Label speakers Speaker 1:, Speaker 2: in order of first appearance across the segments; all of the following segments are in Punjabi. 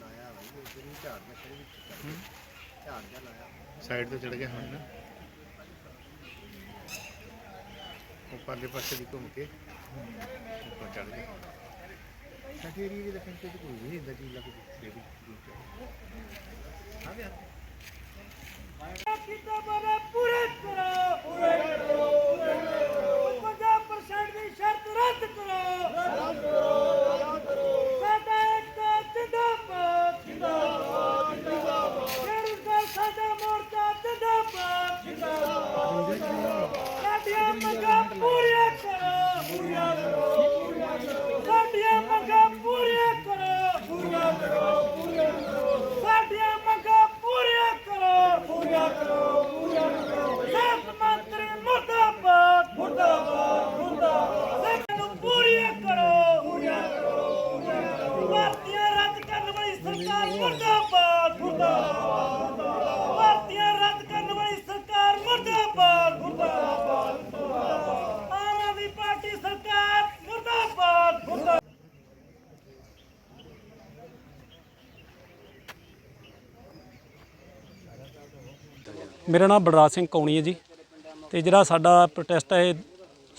Speaker 1: ਲਾਇਆ ਹੋਈ ਉਹ ਜਿਹੜੀ ਝਾੜ ਦੇ ਖੜੀ ਵਿੱਚ ਝਾੜ ਜਿਹਾ ਲਾਇਆ।
Speaker 2: ਸਾਈਡ ਤੇ ਚੜ ਗਿਆ ਹੁਣ ਨਾ। ਉਹ ਪਰਲੇ ਪਾਸੇ ਦੀ ਘੁੰਮ ਕੇ ਉੱਪਰ ਚੜ ਗਿਆ।
Speaker 1: ਸਾਡੀ ਏਰੀਏ ਦੇ ਪਿੰਡ ਤੇ ਕੋਈ ਨਹੀਂ ਇੰਦਾ ਚੀਜ਼ ਲੱਗ ਰਹੀ ਆ ਗਿਆ।
Speaker 3: ਕੀਤਾ ਬਾਬਾ ਪੂਰੇ ਕਰੋ ਮੁਰਦਾਬਾਦ ਮੁਰਦਾਬਾਦ। ਭਾਰਤੀਆਂ ਰੱਦ ਕਰਨ ਵਾਲੀ ਸਰਕਾਰ ਮੁਰਦਾਬਾਦ ਮੁਰਦਾਬਾਦ ਆਮ ਆਦਮੀ ਪਾਰਟੀ ਸਰਕਾਰ ਮੁਰਦਾਬਾਦ ਮੁਰਦਾਬਾਦ।
Speaker 4: ਮੇਰਾ ਨਾਮ ਬਲਰਾਜ ਸਿੰਘ ਕੌਣੀ ਹੈ ਜੀ ਤੇ ਜਿਹੜਾ ਸਾਡਾ ਪ੍ਰੋਟੈਸਟ ਹੈ, ਇਹ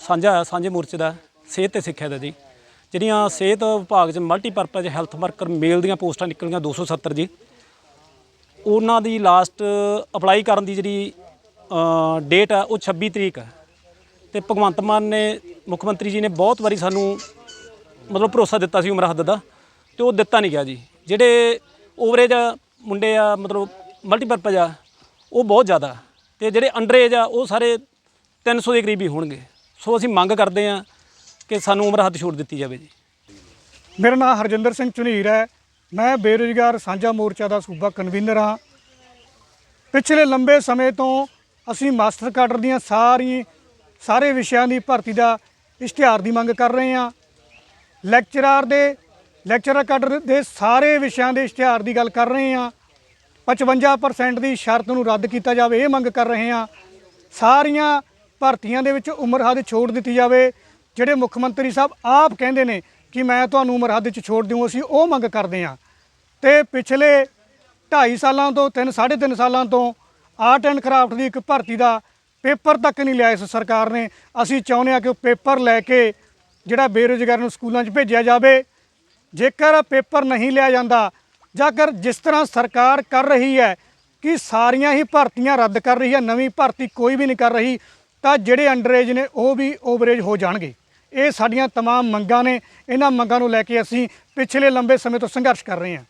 Speaker 4: ਸਾਂਝਾ ਸਾਂਝੇ ਮੋਰਚੇ ਦਾ, ਸਿਹਤ ਤੇ ਸਿੱਖਿਆ ਦਾ ਜੀ। ਜਿਹੜੀਆਂ ਸਿਹਤ ਵਿਭਾਗ 'ਚ ਮਲਟੀਪਰਪਜ਼ ਹੈਲਥ ਵਰਕਰ ਮੇਲ ਦੀਆਂ ਪੋਸਟਾਂ ਨਿਕਲੀਆਂ 270 ਜੀ, ਉਹਨਾਂ ਦੀ ਲਾਸਟ ਅਪਲਾਈ ਕਰਨ ਦੀ ਜਿਹੜੀ ਡੇਟ ਆ, ਉਹ 26 ਤਰੀਕ ਹੈ ਤੇ ਭਗਵੰਤ ਮਾਨ ਨੇ, ਮੁੱਖ ਮੰਤਰੀ ਜੀ ਨੇ ਬਹੁਤ ਵਾਰੀ ਸਾਨੂੰ ਮਤਲਬ ਭਰੋਸਾ ਦਿੱਤਾ ਸੀ ਉਮਰ ਹੱਦ ਦਾ, ਤੇ ਉਹ ਦਿੱਤਾ ਨਹੀਂ ਗਿਆ ਜੀ। ਜਿਹੜੇ ਓਵਰੇਜ ਮੁੰਡੇ ਆ, ਮਤਲਬ ਮਲਟੀਪਰਪਜ਼ ਆ, ਉਹ ਬਹੁਤ ਜ਼ਿਆਦਾ। ਤੇ ਜਿਹੜੇ ਅੰਡਰੇਜ ਆ, ਉਹ ਸਾਰੇ 300 ਦੇ ਕਰੀਬ ਹੀ ਹੋਣਗੇ। ਸੋ ਅਸੀਂ ਮੰਗ ਕਰਦੇ ਆ ਕਿ ਸਾਨੂੰ ਉਮਰ ਹੱਦ ਛੋੜ ਦਿੱਤੀ ਜਾਵੇ ਜੀ।
Speaker 5: ਮੇਰਾ ਨਾਮ ਹਰਜਿੰਦਰ ਸਿੰਘ ਝੁਨੀਰ ਹੈ। ਮੈਂ ਬੇਰੁਜ਼ਗਾਰ ਸਾਂਝਾ ਮੋਰਚਾ ਦਾ ਸੂਬਾ ਕਨਵੀਨਰ ਹਾਂ। ਪਿਛਲੇ ਲੰਬੇ ਸਮੇਂ ਤੋਂ ਅਸੀਂ ਮਾਸਟਰ ਕਾਡਰ ਦੀਆਂ ਸਾਰੀ, ਸਾਰੇ ਵਿਸ਼ਿਆਂ ਦੀ ਭਰਤੀ ਦਾ ਇਸ਼ਤਿਹਾਰ ਦੀ ਮੰਗ ਕਰ ਰਹੇ ਹਾਂ। ਲੈਕਚਰਾਰ ਦੇ, ਲੈਕਚਰਰ ਕਾਡਰ ਦੇ ਸਾਰੇ ਵਿਸ਼ਿਆਂ ਦੇ ਇਸ਼ਤਿਹਾਰ ਦੀ ਗੱਲ ਕਰ ਰਹੇ ਹਾਂ। 55% ਦੀ ਸ਼ਰਤ ਨੂੰ ਰੱਦ ਕੀਤਾ ਜਾਵੇ, ਇਹ ਮੰਗ ਕਰ ਰਹੇ ਹਾਂ। ਸਾਰੀਆਂ ਭਰਤੀਆਂ ਦੇ ਵਿੱਚ ਉਮਰ ਹੱਦ ਛੋੜ ਦਿੱਤੀ ਜਾਵੇ। ਜਿਹੜੇ ਮੁੱਖ ਮੰਤਰੀ ਸਾਹਿਬ ਆਪ ਕਹਿੰਦੇ ਨੇ ਕਿ ਮੈਂ ਤੁਹਾਨੂੰ ਉਮਰ ਹੱਦ 'ਚ ਛੋੜ ਦਿਉ, ਅਸੀਂ ਉਹ ਮੰਗ ਕਰਦੇ ਹਾਂ। ਤੇ ਪਿਛਲੇ 2.5 ਸਾਲਾਂ ਤੋਂ 3 3.5 ਸਾਲਾਂ ਤੋਂ ਆਰਟ ਐਂਡ ਕਰਾਫਟ ਦੀ ਇੱਕ ਭਰਤੀ ਦਾ ਪੇਪਰ ਤੱਕ ਨਹੀਂ ਲਿਆ ਇਸ ਸਰਕਾਰ ਨੇ। ਅਸੀਂ ਚਾਹੁੰਦੇ ਹਾਂ ਕਿ ਉਹ ਪੇਪਰ ਲੈ ਕੇ ਜਿਹੜਾ ਬੇਰੁਜ਼ਗਾਰ ਨੂੰ ਸਕੂਲਾਂ 'ਚ ਭੇਜਿਆ ਜਾਵੇ। ਜੇਕਰ ਪੇਪਰ ਨਹੀਂ ਲਿਆ ਜਾਂਦਾ, ਜਾਂ ਅਗਰ ਜਿਸ ਤਰ੍ਹਾਂ ਸਰਕਾਰ ਕਰ ਰਹੀ ਹੈ ਕਿ ਸਾਰੀਆਂ ਹੀ ਭਰਤੀਆਂ ਰੱਦ ਕਰ ਰਹੀ ਹੈ, ਨਵੀਂ ਭਰਤੀ ਕੋਈ ਵੀ ਨਹੀਂ ਕਰ ਰਹੀ, ਤਾਂ ਜਿਹੜੇ ਅੰਡਰੇਜ ਨੇ ਉਹ ਵੀ ਓਵਰੇਜ ਹੋ ਜਾਣਗੇ। ਇਹ ਸਾਡੀਆਂ तमाम ਮੰਗਾਂ ਨੇ ਇਹਨਾਂ ਮੰਗਾਂ ਨੂੰ ਲੈ ਕੇ ਅਸੀਂ ਪਿਛਲੇ ਲੰਬੇ ਸਮੇਂ ਤੋਂ ਸੰਘਰਸ਼ ਕਰ ਰਹੇ ਹਾਂ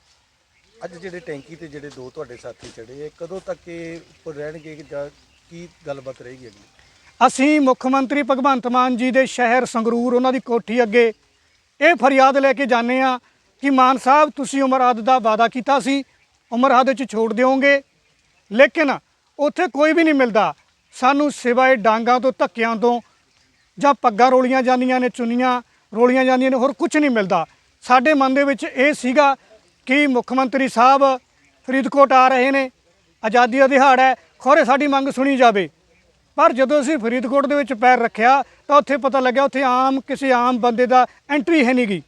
Speaker 6: ਅੱਜ ਜਿਹੜੇ ਟੈਂਕੀ ਤੇ ਜਿਹੜੇ ਦੋ ਤੁਹਾਡੇ ਸਾਥੀ ਚੜੇ ਇਹ ਕਦੋਂ ਤੱਕ ਇਹ ਉੱਪਰ ਰਹਿਣਗੇ ਕਿ ਜਾਂ ਕੀ ਗੱਲਬਾਤ ਰਹੇਗੀ ਅਗਲੀ
Speaker 5: ਅਸੀਂ ਮੁੱਖ ਮੰਤਰੀ ਭਗਵੰਤ ਮਾਨ ਜੀ ਦੇ ਸ਼ਹਿਰ ਸੰਗਰੂਰ ਉਹਨਾਂ ਦੀ ਕੋਠੀ ਅੱਗੇ ਇਹ ਫਰਿਆਦ ਲੈ ਕੇ ਜਾਂਦੇ ਆ ਕਿ ਮਾਨ ਸਾਹਿਬ ਤੁਸੀਂ ਉਮਰ ਹੱਦ ਦਾ ਵਾਅਦਾ ਕੀਤਾ ਸੀ ਉਮਰ ਹੱਦ 'ਚ ਛੋੜ ਦਿਓਗੇ ਲੇਕਿਨ ਉੱਥੇ ਕੋਈ ਵੀ ਨਹੀਂ ਮਿਲਦਾ ਸਾਨੂੰ ਸਿਵਾਏ ਡਾਂਗਾਂ ਤੋਂ ਧੱਕਿਆਂ ਤੋਂ ਜਾਂ ਪੱਗਾਂ ਰੋਲੀਆਂ ਜਾਂਦੀਆਂ ਨੇ, ਚੁੰਨੀਆਂ ਰੋਲੀਆਂ ਜਾਂਦੀਆਂ ਨੇ, ਹੋਰ ਕੁਝ ਨਹੀਂ ਮਿਲਦਾ। ਸਾਡੇ ਮਨ ਦੇ ਵਿੱਚ ਇਹ ਸੀਗਾ ਕਿ ਮੁੱਖ ਮੰਤਰੀ ਸਾਹਿਬ ਫਰੀਦਕੋਟ ਆ ਰਹੇ ਨੇ, ਆਜ਼ਾਦੀ ਦਾ ਦਿਹਾੜਾ ਹੈ, ਖੋਰੇ ਸਾਡੀ ਮੰਗ ਸੁਣੀ ਜਾਵੇ। ਪਰ ਜਦੋਂ ਅਸੀਂ ਫਰੀਦਕੋਟ ਦੇ ਵਿੱਚ ਪੈਰ ਰੱਖਿਆ, ਤਾਂ ਉੱਥੇ ਪਤਾ ਲੱਗਿਆ ਉੱਥੇ ਆਮ ਕਿਸੇ ਆਮ ਬੰਦੇ ਦਾ ਐਂਟਰੀ ਹੈ ਨਹੀਂਗੀ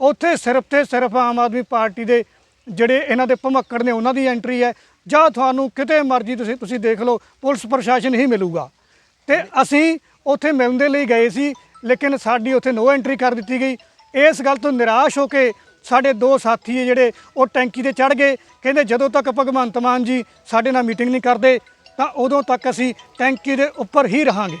Speaker 5: ਉੱਥੇ ਸਿਰਫ ਤੇ ਸਿਰਫ ਆਮ ਆਦਮੀ ਪਾਰਟੀ ਦੇ ਜਿਹੜੇ ਇਹਨਾਂ ਦੇ ਭਮੱਕੜ ਨੇ, ਉਹਨਾਂ ਦੀ ਐਂਟਰੀ ਹੈ। ਜਾਂ ਤੁਹਾਨੂੰ ਕਿਤੇ ਮਰਜ਼ੀ ਤੁਸੀਂ ਤੁਸੀਂ ਦੇਖ ਲਓ, ਪੁਲਿਸ ਪ੍ਰਸ਼ਾਸਨ ਹੀ ਮਿਲੂਗਾ। ਤੇ ਅਸੀਂ ਉੱਥੇ ਮਿਲਣ ਦੇ ਲਈ ਗਏ ਸੀ, ਲੇਕਿਨ ਸਾਡੀ ਉੱਥੇ ਨੋ ਐਂਟਰੀ ਕਰ ਦਿੱਤੀ ਗਈ। ਇਸ ਗੱਲ ਤੋਂ ਨਿਰਾਸ਼ ਹੋ ਕੇ ਸਾਡੇ ਦੋ ਸਾਥੀ ਜਿਹੜੇ, ਉਹ ਟੈਂਕੀ ਤੇ ਚੜ ਗਏ। ਕਹਿੰਦੇ ਜਦੋਂ ਤੱਕ ਭਗਵੰਤ ਮਾਨ ਜੀ ਸਾਡੇ ਨਾਲ ਮੀਟਿੰਗ ਨਹੀਂ ਕਰਦੇ, ਤਾਂ ਉਦੋਂ ਤੱਕ ਅਸੀਂ ਟੈਂਕੀ ਦੇ ਉੱਪਰ ਹੀ ਰਹਾਂਗੇ।